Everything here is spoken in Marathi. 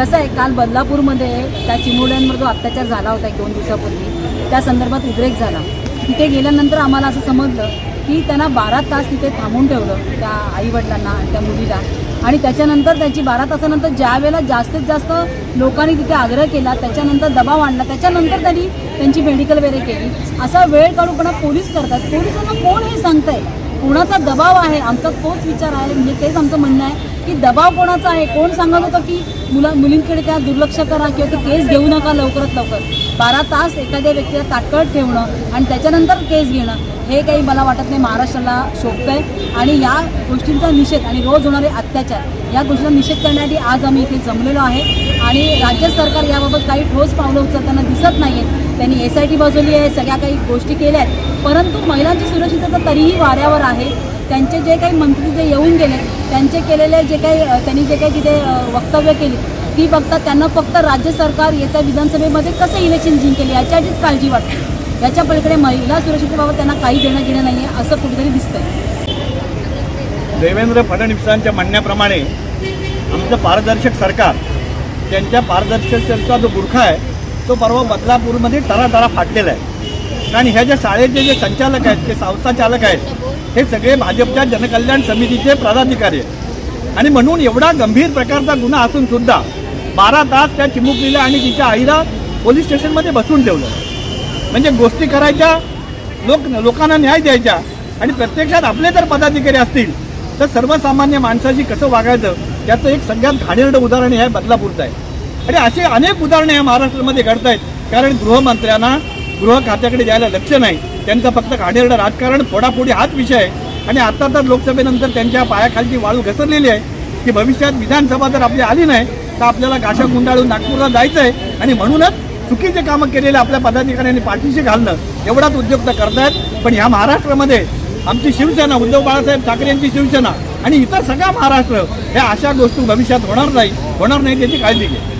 कसं आहे काल बदलापूरमध्ये त्या चिमुरड्यांवर जो अत्याचार झाला होता एक दोन दिवसापूर्वी त्या संदर्भात उद्रेक झाला. तिथे गेल्यानंतर आम्हाला असं समजलं की त्यांना बारा तास तिथे थांबून ठेवलं त्या आईवडिलांना आणि त्या मुलीला. आणि त्याच्यानंतर त्याची बारा तासानंतर ज्या वेळेला जास्तीत जास्त लोकांनी तिथे आग्रह केला त्याच्यानंतर दबाव आणला त्याच्यानंतर त्यांनी त्यांची मेडिकल वगैरे केली. असा वेळ काढूपणा पोलीस करतात. पोलिसांना कोण हे सांगताय? कोणाचा दबाव आहे? आमचा तोच विचार आहे. म्हणजे तेच आमचं म्हणणं आहे की दबाव कोणाचा आहे? कोण सांगत होतं की मुला मुलींकडे त्या दुर्लक्ष करा किंवा ते केस घेऊ नका लवकरात लवकर? बारा तास एखाद्या व्यक्तीला ताटकळत ठेवणं आणि त्याच्यानंतर केस घेणं हे काही मला वाटत नाही महाराष्ट्राला शोभतंय आणि या गोष्टींचा निषेध आणि रोज होणारे अत्याचार या गोष्टींचा निषेध करण्यासाठी आज आम्ही इथे जमलेलो आहे. आणि राज्य सरकार याबाबत काही ठोस पावलं उचलताना दिसत नाही आहे त्यांनी एस आय टी बसवली आहे सगळ्या काही गोष्टी केल्या आहेत परंतु महिलांची सुरक्षितता तरीही वाऱ्यावर आहे. त्यांचे जे काही मंत्री जे येऊन गेले त्यांचे केलेले जे काही त्यांनी जे काही तिथे वक्तव्य केली ती बघता त्यांना फक्त राज्य सरकार येत्या विधानसभेमध्ये कसं इलेक्शन जिंकेल याच्यासाठीच काळजी वाटते. याच्या पलीकडे महिला सुरक्षिततेबाबत त्यांना काही देणं घेणं नाही आहे असं कुठेतरी दिसतंय. देवेंद्र फडणवीसांच्या म्हणण्याप्रमाणे आमचं पारदर्शक सरकार त्यांच्या पारदर्शकतेचा जो बुरखा आहे तो परवा बदलापूरमध्ये तरातरा फाटलेला आहे. आणि ह्या ज्या शाळेचे जे संचालक आहेत ते संस्था चालक आहेत हे सगळे भाजपच्या जनकल्याण समितीचे पदाधिकारी आहेत. आणि म्हणून एवढा गंभीर प्रकारचा गुन्हा असून सुद्धा बारा तास त्या चिमुकलीला आणि तिच्या आईला पोलीस स्टेशनमध्ये बसवून ठेवलं. म्हणजे गोष्टी करायच्या लोक लोकांना न्याय द्यायच्या आणि प्रत्यक्षात आपले जर पदाधिकारी असतील तर सर्वसामान्य माणसाशी कसं वागायचं त्याचं एक सगळ्यात घाणेरडं उदाहरण हे बदलापूरचं आहे. आणि असे अनेक उदाहरणे या महाराष्ट्रामध्ये घडत आहेत कारण गृहमंत्र्यांना गृह खात्याकडे द्यायला लक्ष नाही. त्यांचं फक्त घाणेरडं राजकारण फोडाफोडी हाच विषय आहे. आणि आता तर लोकसभेनंतर त्यांच्या पायाखालची वाळू घसरलेली आहे. की भविष्यात विधानसभा जर आपली आली नाही तर आपल्याला गाशा गुंडाळून नागपूरला जायचं आहे आणि म्हणूनच चुकीचे कामं केलेले आपल्या पदाधिकाऱ्यांनी पाठीशी घालणं एवढाच उद्योग तर करतायत. पण ह्या महाराष्ट्रामध्ये आमची शिवसेना उद्धव बाळासाहेब ठाकरे यांची शिवसेना आणि इतर सगळा महाराष्ट्र ह्या अशा गोष्टी भविष्यात होणार नाही होणार नाही त्याची काळजी घे